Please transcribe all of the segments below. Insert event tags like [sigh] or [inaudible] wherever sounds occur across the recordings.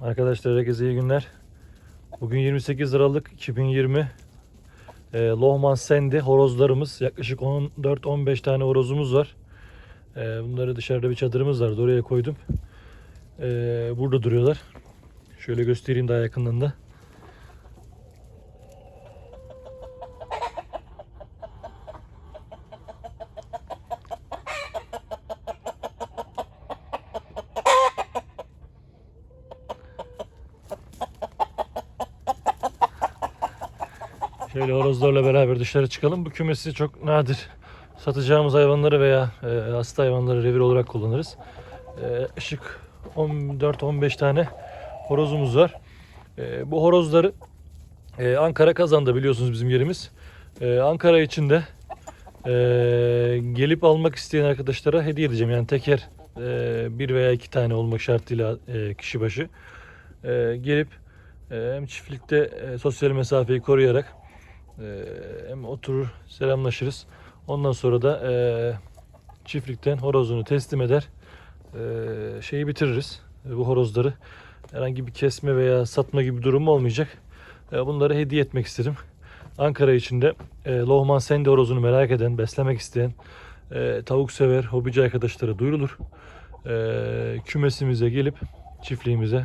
Arkadaşlar herkese iyi günler. Bugün 28 Aralık 2020. Ee, Lohman Sendi horozlarımız. Yaklaşık 14-15 tane horozumuz var. Ee, bunları dışarıda bir çadırımız vardı. Oraya koydum. Ee, burada duruyorlar. Şöyle göstereyim daha yakından Şöyle horozlarla beraber dışarı çıkalım. Bu kümesi çok nadir. Satacağımız hayvanları veya e, hasta hayvanları revir olarak kullanırız. E, yaklaşık 14-15 tane horozumuz var. E, bu horozları e, Ankara Kazan'da biliyorsunuz bizim yerimiz. E, Ankara içinde e, gelip almak isteyen arkadaşlara hediye edeceğim. Yani teker e, bir veya iki tane olmak şartıyla e, kişi başı. E, gelip e, hem çiftlikte e, sosyal mesafeyi koruyarak ee, hem oturur selamlaşırız. Ondan sonra da e, çiftlikten horozunu teslim eder. E, şeyi bitiririz. E, bu horozları herhangi bir kesme veya satma gibi durum olmayacak. E, bunları hediye etmek istedim. Ankara içinde e, Lohman Sendi horozunu merak eden, beslemek isteyen, e, tavuk sever, hobici arkadaşlara duyurulur. E, kümesimize gelip çiftliğimize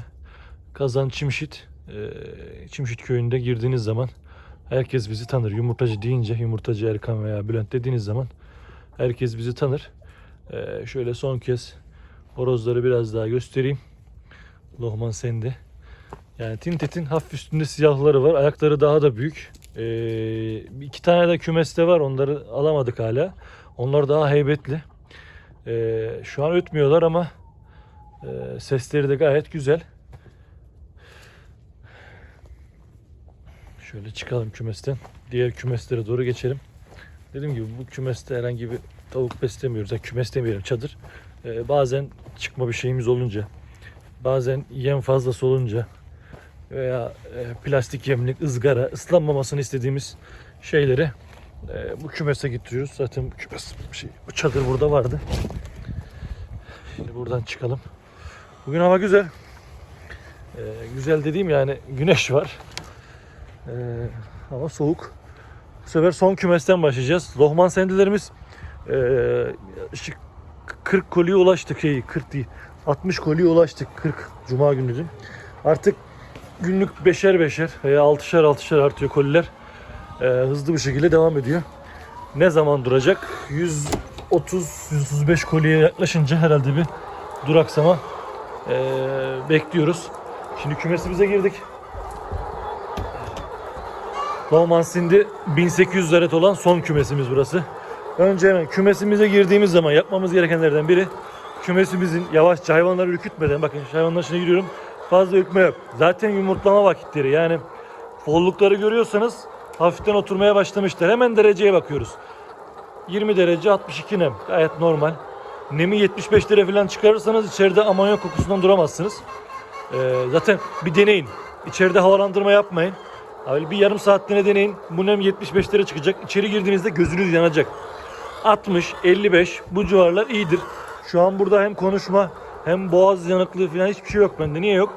Kazan Çimşit e, Çimşit köyünde girdiğiniz zaman Herkes bizi tanır. Yumurtacı deyince, yumurtacı Erkan veya Bülent dediğiniz zaman herkes bizi tanır. Ee, şöyle son kez horozları biraz daha göstereyim. Lohman Sendi. Yani Tintet'in hafif üstünde siyahları var. Ayakları daha da büyük. Ee, iki tane de kümeste var. Onları alamadık hala. Onlar daha heybetli. Ee, şu an ötmüyorlar ama e, sesleri de gayet güzel. Şöyle çıkalım kümesten. Diğer kümeslere doğru geçelim. Dediğim gibi bu kümeste herhangi bir tavuk beslemiyoruz. Yani kümes demeyelim çadır. Ee, bazen çıkma bir şeyimiz olunca, bazen yem fazlası olunca veya e, plastik yemlik, ızgara, ıslanmamasını istediğimiz şeyleri e, bu kümese getiriyoruz. Zaten bu kümes şey, bu çadır burada vardı. Şimdi buradan çıkalım. Bugün hava güzel. Ee, güzel dediğim yani güneş var. Ee, hava soğuk. Bu sefer son kümesten başlayacağız. Lohman sendilerimiz ee, yaklaşık 40 koliye ulaştık. Şey, 40 değil. 60 koliye ulaştık. 40 Cuma günü dün. Artık günlük beşer beşer veya altışar altışar artıyor koliler. Ee, hızlı bir şekilde devam ediyor. Ne zaman duracak? 130-135 koliye yaklaşınca herhalde bir duraksama ee, bekliyoruz. Şimdi kümesimize girdik. Lohman Sindi 1800 adet olan son kümesimiz burası. Önce hemen kümesimize girdiğimiz zaman yapmamız gerekenlerden biri kümesimizin yavaşça hayvanları ürkütmeden bakın hayvanların içine giriyorum fazla ürkme yok. Zaten yumurtlama vakitleri yani follukları görüyorsanız hafiften oturmaya başlamışlar. Hemen dereceye bakıyoruz. 20 derece 62 nem gayet normal. Nemi 75 derece falan çıkarırsanız içeride amonyak kokusundan duramazsınız. Ee, zaten bir deneyin. İçeride havalandırma yapmayın. Abi bir yarım saatliğine deneyin. Bu nem 75 lira çıkacak. İçeri girdiğinizde gözünüz yanacak. 60, 55 bu civarlar iyidir. Şu an burada hem konuşma hem boğaz yanıklığı falan hiçbir şey yok bende. Niye yok?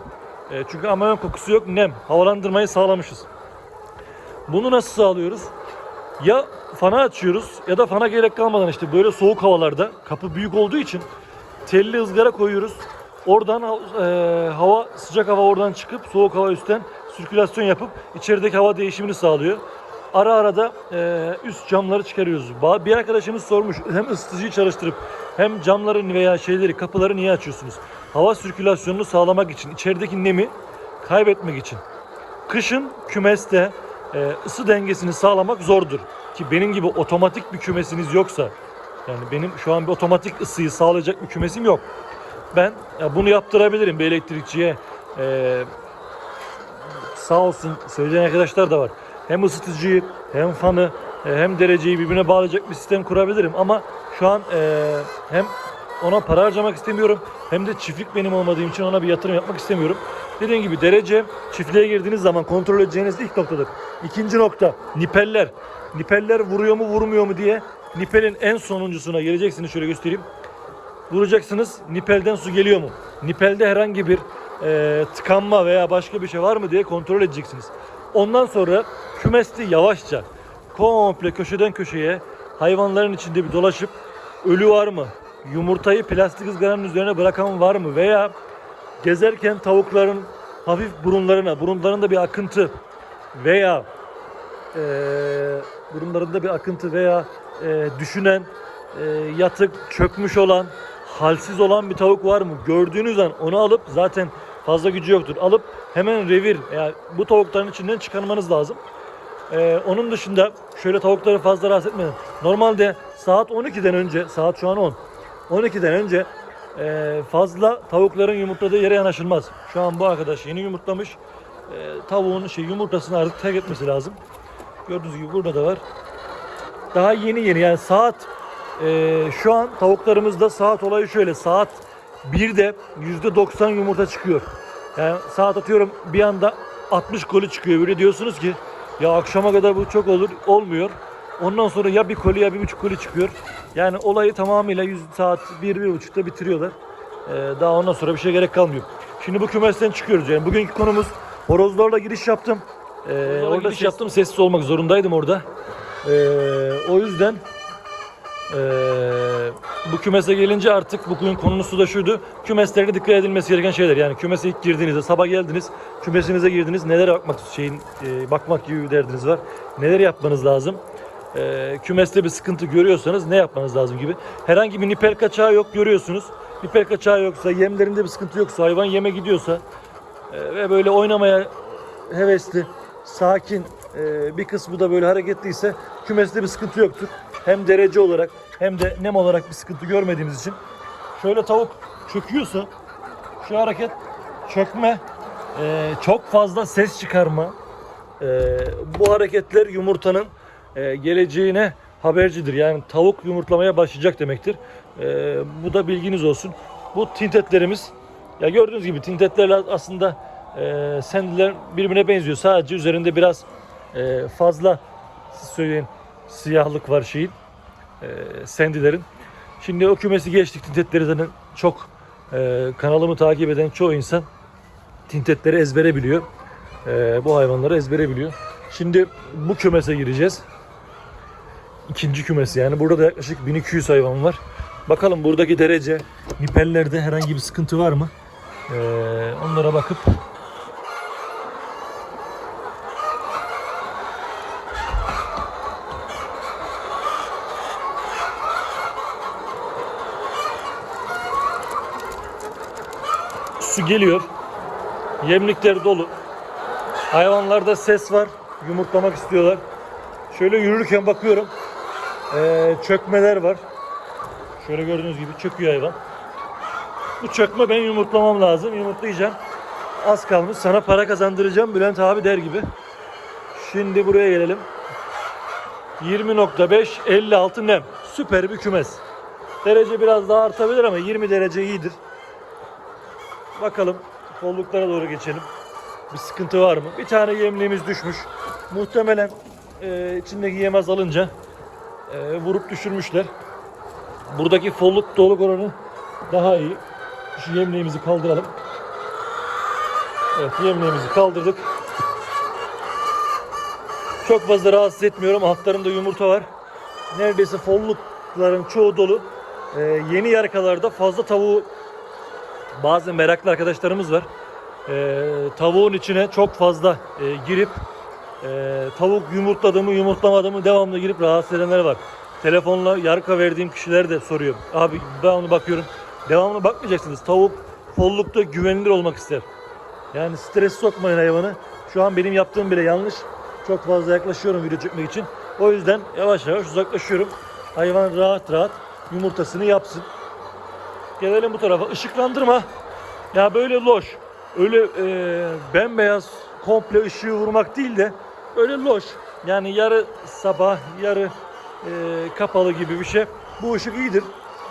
E, çünkü amonyak kokusu yok. Nem. Havalandırmayı sağlamışız. Bunu nasıl sağlıyoruz? Ya fana açıyoruz ya da fana gerek kalmadan işte böyle soğuk havalarda kapı büyük olduğu için telli ızgara koyuyoruz. Oradan e, hava sıcak hava oradan çıkıp soğuk hava üstten sirkülasyon yapıp içerideki hava değişimini sağlıyor. Ara ara da e, üst camları çıkarıyoruz. Bir arkadaşımız sormuş hem ısıtıcıyı çalıştırıp hem camların veya şeyleri kapıları niye açıyorsunuz? Hava sirkülasyonunu sağlamak için, içerideki nemi kaybetmek için. Kışın kümeste e, ısı dengesini sağlamak zordur. Ki benim gibi otomatik bir kümesiniz yoksa yani benim şu an bir otomatik ısıyı sağlayacak bir kümesim yok. Ben ya bunu yaptırabilirim bir elektrikçiye. E, sağ olsun söyleyen arkadaşlar da var. Hem ısıtıcıyı hem fanı e, hem dereceyi birbirine bağlayacak bir sistem kurabilirim ama şu an e, hem ona para harcamak istemiyorum hem de çiftlik benim olmadığım için ona bir yatırım yapmak istemiyorum. Dediğim gibi derece çiftliğe girdiğiniz zaman kontrol edeceğiniz ilk noktadır. İkinci nokta nipeller. Nipeller vuruyor mu vurmuyor mu diye nipelin en sonuncusuna geleceksiniz şöyle göstereyim. Vuracaksınız nipelden su geliyor mu? Nipelde herhangi bir e, tıkanma veya başka bir şey var mı diye kontrol edeceksiniz. Ondan sonra kümesti yavaşça komple köşeden köşeye hayvanların içinde bir dolaşıp ölü var mı? Yumurtayı plastik ızgaranın üzerine bırakan var mı? Veya gezerken tavukların hafif burunlarına, burunlarında bir akıntı veya eee burunlarında bir akıntı veya eee, düşünen, eee, yatık, çökmüş olan, halsiz olan bir tavuk var mı? Gördüğünüz an onu alıp zaten fazla gücü yoktur. Alıp hemen revir, yani bu tavukların içinden çıkarmanız lazım. Ee, onun dışında şöyle tavukları fazla rahatsız etmeyin. Normalde saat 12'den önce, saat şu an 10. 12'den önce e, fazla tavukların yumurtladığı yere yanaşılmaz. Şu an bu arkadaş yeni yumurtlamış. E, tavuğun şey yumurtasını artık terk etmesi lazım. Gördüğünüz gibi burada da var. Daha yeni yeni yani saat e, şu an tavuklarımızda saat olayı şöyle saat 1'de %90 yumurta çıkıyor. Yani saat atıyorum bir anda 60 koli çıkıyor. Böyle diyorsunuz ki ya akşama kadar bu çok olur. Olmuyor. Ondan sonra ya bir koli ya bir buçuk koli çıkıyor. Yani olayı tamamıyla 100 saat 1-1.30'da bitiriyorlar. Ee, daha ondan sonra bir şey gerek kalmıyor. Şimdi bu kümesten çıkıyoruz yani. Bugünkü konumuz horozlarla giriş yaptım. Ee, orada giriş yaptım. Sessiz olmak zorundaydım orada. Ee, o yüzden ee, bu kümese gelince artık bugün konusu da şuydu. Kümeslerde dikkat edilmesi gereken şeyler. Yani kümese ilk girdiğinizde sabah geldiniz, kümesinize girdiniz. Nelere bakmak şeyin e, bakmak gibi bir derdiniz var. Neler yapmanız lazım? Ee, kümeste bir sıkıntı görüyorsanız ne yapmanız lazım gibi. Herhangi bir nipel kaçağı yok görüyorsunuz. Nipel kaçağı yoksa, yemlerinde bir sıkıntı yoksa, hayvan yeme gidiyorsa e, ve böyle oynamaya hevesli, sakin e, bir kısmı da böyle hareketliyse kümeste bir sıkıntı yoktur. Hem derece olarak hem de nem olarak bir sıkıntı görmediğimiz için. Şöyle tavuk çöküyorsa şu hareket çökme, e, çok fazla ses çıkarma. e, bu hareketler yumurtanın e, geleceğine habercidir. Yani tavuk yumurtlamaya başlayacak demektir. E, bu da bilginiz olsun. Bu tintetlerimiz ya gördüğünüz gibi tintetlerle aslında e, sendiler birbirine benziyor. Sadece üzerinde biraz e, fazla siz söyleyin siyahlık var şeyin e, sendilerin. Şimdi o kümesi geçtik tintetleri zaten çok e, kanalımı takip eden çoğu insan tintetleri ezbere biliyor. E, bu hayvanları ezbere biliyor. Şimdi bu kümese gireceğiz. İkinci kümesi yani burada da yaklaşık 1200 hayvan var. Bakalım buradaki derece nipellerde herhangi bir sıkıntı var mı? E, onlara bakıp su geliyor. Yemlikler dolu. Hayvanlarda ses var. Yumurtlamak istiyorlar. Şöyle yürürken bakıyorum. Ee, çökmeler var. Şöyle gördüğünüz gibi çöküyor hayvan. Bu çökme ben yumurtlamam lazım. Yumurtlayacağım. Az kalmış. Sana para kazandıracağım Bülent abi der gibi. Şimdi buraya gelelim. 20.5 56 nem. Süper bir kümes. Derece biraz daha artabilir ama 20 derece iyidir. Bakalım kolluklara doğru geçelim. Bir sıkıntı var mı? Bir tane yemliğimiz düşmüş. Muhtemelen e, içindeki yem azalınca e, vurup düşürmüşler. Buradaki folluk doluk oranı daha iyi. Şu yemliğimizi kaldıralım. Evet yemliğimizi kaldırdık. Çok fazla rahatsız etmiyorum. Altlarında yumurta var. Neredeyse follukların çoğu dolu. E, yeni yarkalarda fazla tavuğu bazı meraklı arkadaşlarımız var. Ee, tavuğun içine çok fazla e, girip e, tavuk yumurtladı mı yumurtlamadı mı devamlı girip rahatsız edenler var. Telefonla yarka verdiğim kişiler de soruyor. Abi ben onu bakıyorum. Devamlı bakmayacaksınız. Tavuk follukta güvenilir olmak ister. Yani stres sokmayın hayvanı. Şu an benim yaptığım bile yanlış. Çok fazla yaklaşıyorum video çekmek için. O yüzden yavaş yavaş uzaklaşıyorum. Hayvan rahat rahat yumurtasını yapsın. Gelelim bu tarafa. Işıklandırma. Ya böyle loş. Öyle e, bembeyaz komple ışığı vurmak değil de böyle loş. Yani yarı sabah, yarı e, kapalı gibi bir şey. Bu ışık iyidir.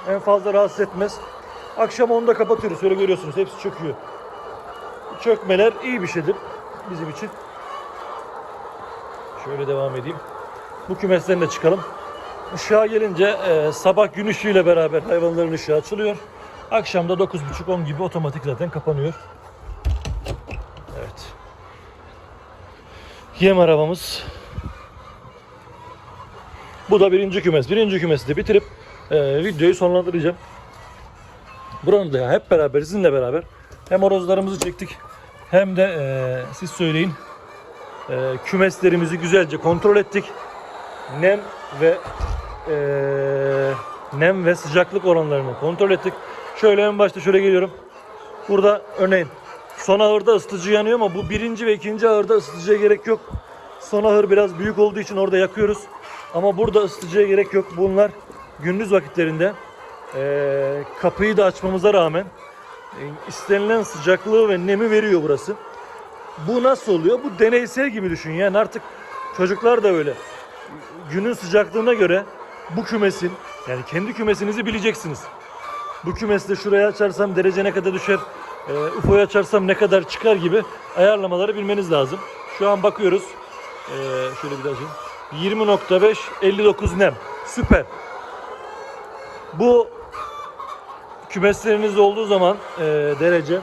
En fazla rahatsız etmez. Akşam onu da kapatıyoruz. Şöyle görüyorsunuz. Hepsi çöküyor. Çökmeler iyi bir şeydir bizim için. Şöyle devam edeyim. Bu kümesten de çıkalım. Işığa gelince e, sabah gün ışığıyla beraber hayvanların ışığı açılıyor. Akşam da 9.30-10 gibi otomatik zaten kapanıyor. Evet. Yem arabamız. Bu da birinci kümes. Birinci kümesi de bitirip e, videoyu sonlandıracağım. Buranın da hep beraber sizinle beraber hem orozlarımızı çektik hem de e, siz söyleyin e, kümeslerimizi güzelce kontrol ettik. Nem ve e, nem ve sıcaklık oranlarını kontrol ettik. Şöyle en başta şöyle geliyorum. Burada örneğin son ahırda ısıtıcı yanıyor ama bu birinci ve ikinci ahırda ısıtıcıya gerek yok. Son ahır biraz büyük olduğu için orada yakıyoruz. Ama burada ısıtıcıya gerek yok. Bunlar gündüz vakitlerinde eee, kapıyı da açmamıza rağmen e, istenilen sıcaklığı ve nemi veriyor burası. Bu nasıl oluyor? Bu deneysel gibi düşün. Yani artık çocuklar da öyle. Günün sıcaklığına göre bu kümesin yani kendi kümesinizi bileceksiniz. Bu kümeste şuraya açarsam derece ne kadar düşer, e, UFO'yu açarsam ne kadar çıkar gibi ayarlamaları bilmeniz lazım. Şu an bakıyoruz. E, şöyle bir açayım. 20.5 59 nem. Süper. Bu kümesleriniz olduğu zaman e, derece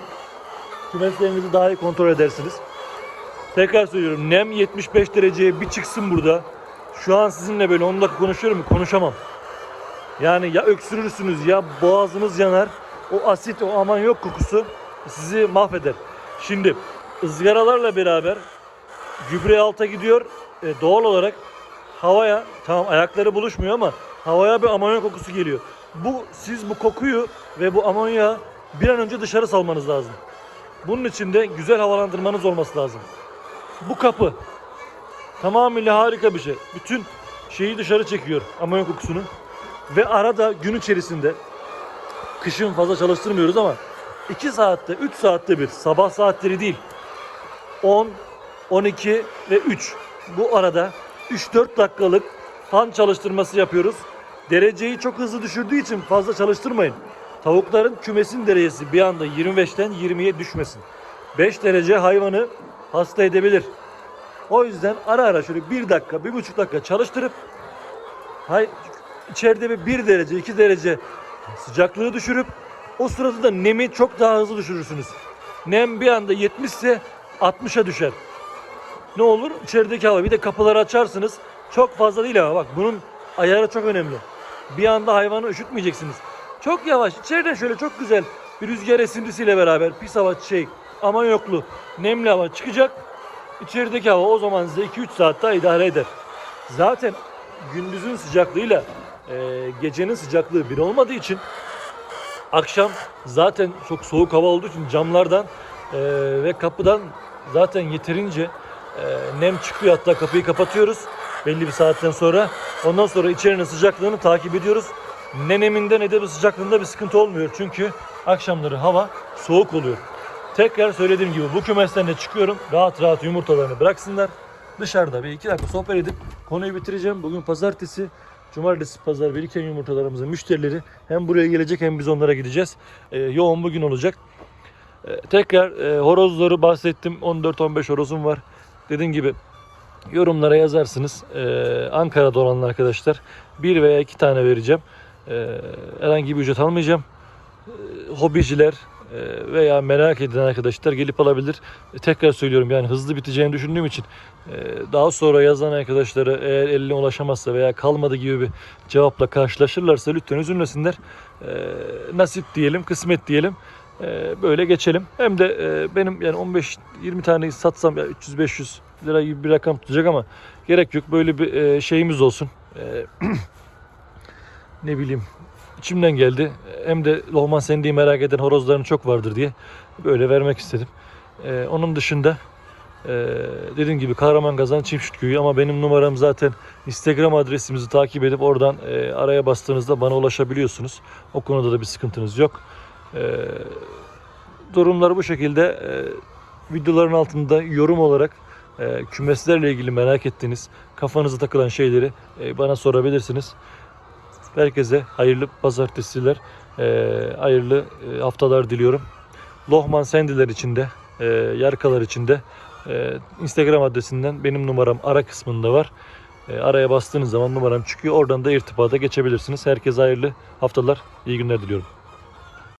kümeslerinizi daha iyi kontrol edersiniz. Tekrar söylüyorum nem 75 dereceye bir çıksın burada. Şu an sizinle böyle 10 dakika konuşuyorum konuşamam. Yani ya öksürürsünüz ya boğazınız yanar. O asit, o aman yok kokusu sizi mahveder. Şimdi ızgaralarla beraber gübre alta gidiyor. E, doğal olarak havaya tamam ayakları buluşmuyor ama havaya bir amonyak kokusu geliyor. Bu siz bu kokuyu ve bu amonyağı bir an önce dışarı salmanız lazım. Bunun için de güzel havalandırmanız olması lazım. Bu kapı tamamıyla harika bir şey. Bütün şeyi dışarı çekiyor amonyak kokusunu. Ve arada gün içerisinde kışın fazla çalıştırmıyoruz ama 2 saatte 3 saatte bir sabah saatleri değil 10, 12 ve 3 bu arada 3-4 dakikalık fan çalıştırması yapıyoruz. Dereceyi çok hızlı düşürdüğü için fazla çalıştırmayın. Tavukların kümesin derecesi bir anda 25'ten 20'ye düşmesin. 5 derece hayvanı hasta edebilir. O yüzden ara ara şöyle 1 dakika, 1,5 dakika çalıştırıp hay, içeride bir 1 derece, 2 derece sıcaklığı düşürüp o sırada da nemi çok daha hızlı düşürürsünüz. Nem bir anda 70 ise 60'a düşer. Ne olur? İçerideki hava. Bir de kapıları açarsınız. Çok fazla değil ama bak bunun ayarı çok önemli. Bir anda hayvanı üşütmeyeceksiniz. Çok yavaş. İçeriden şöyle çok güzel bir rüzgar esintisiyle beraber pis hava şey aman yoklu nemli hava çıkacak. İçerideki hava o zaman size 2-3 saat daha idare eder. Zaten gündüzün sıcaklığıyla e, gecenin sıcaklığı bir olmadığı için akşam zaten çok soğuk hava olduğu için camlardan e, ve kapıdan zaten yeterince e, nem çıkıyor. Hatta kapıyı kapatıyoruz belli bir saatten sonra. Ondan sonra içerinin sıcaklığını takip ediyoruz. Ne neminde ne de bir sıcaklığında bir sıkıntı olmuyor. Çünkü akşamları hava soğuk oluyor. Tekrar söylediğim gibi bu kümesten de çıkıyorum. Rahat rahat yumurtalarını bıraksınlar. Dışarıda bir iki dakika sohbet edip konuyu bitireceğim. Bugün pazartesi. Cumartesi pazar biriken yumurtalarımızın müşterileri hem buraya gelecek hem biz onlara gideceğiz. Ee, yoğun bugün olacak. Ee, tekrar e, horozları bahsettim. 14-15 horozum var. Dediğim gibi yorumlara yazarsınız. Ee, Ankara'da olan arkadaşlar bir veya iki tane vereceğim. Ee, herhangi bir ücret almayacağım. Ee, hobiciler veya merak eden arkadaşlar gelip alabilir. E, Tekrar söylüyorum yani hızlı biteceğini düşündüğüm için e, daha sonra yazan arkadaşlara eğer eline ulaşamazsa veya kalmadı gibi bir cevapla karşılaşırlarsa lütfen üzülmesinler. E, Nasip diyelim, kısmet diyelim. Böyle geçelim. Hem de benim yani 15-20 tane satsam ya 300-500 lira gibi bir rakam tutacak ama gerek yok. Böyle bir şeyimiz olsun. [clears throat] Ne bileyim içimden geldi. Hem de Lohman Sendi'yi merak eden horozların çok vardır diye böyle vermek istedim. Ee, onun dışında e, dediğim gibi Kahraman Kazan Çiftçi Köyü ama benim numaram zaten Instagram adresimizi takip edip oradan e, araya bastığınızda bana ulaşabiliyorsunuz. O konuda da bir sıkıntınız yok. Ee, durumlar bu şekilde. Ee, videoların altında yorum olarak e, kümeslerle ilgili merak ettiğiniz, kafanıza takılan şeyleri e, bana sorabilirsiniz. Herkese hayırlı pazartesiler, e, hayırlı e, haftalar diliyorum. Lohman Sendiler için de, e, Yarkalar için de e, Instagram adresinden benim numaram ara kısmında var. Araya bastığınız zaman numaram çıkıyor. Oradan da irtibata geçebilirsiniz. Herkese hayırlı haftalar, iyi günler diliyorum.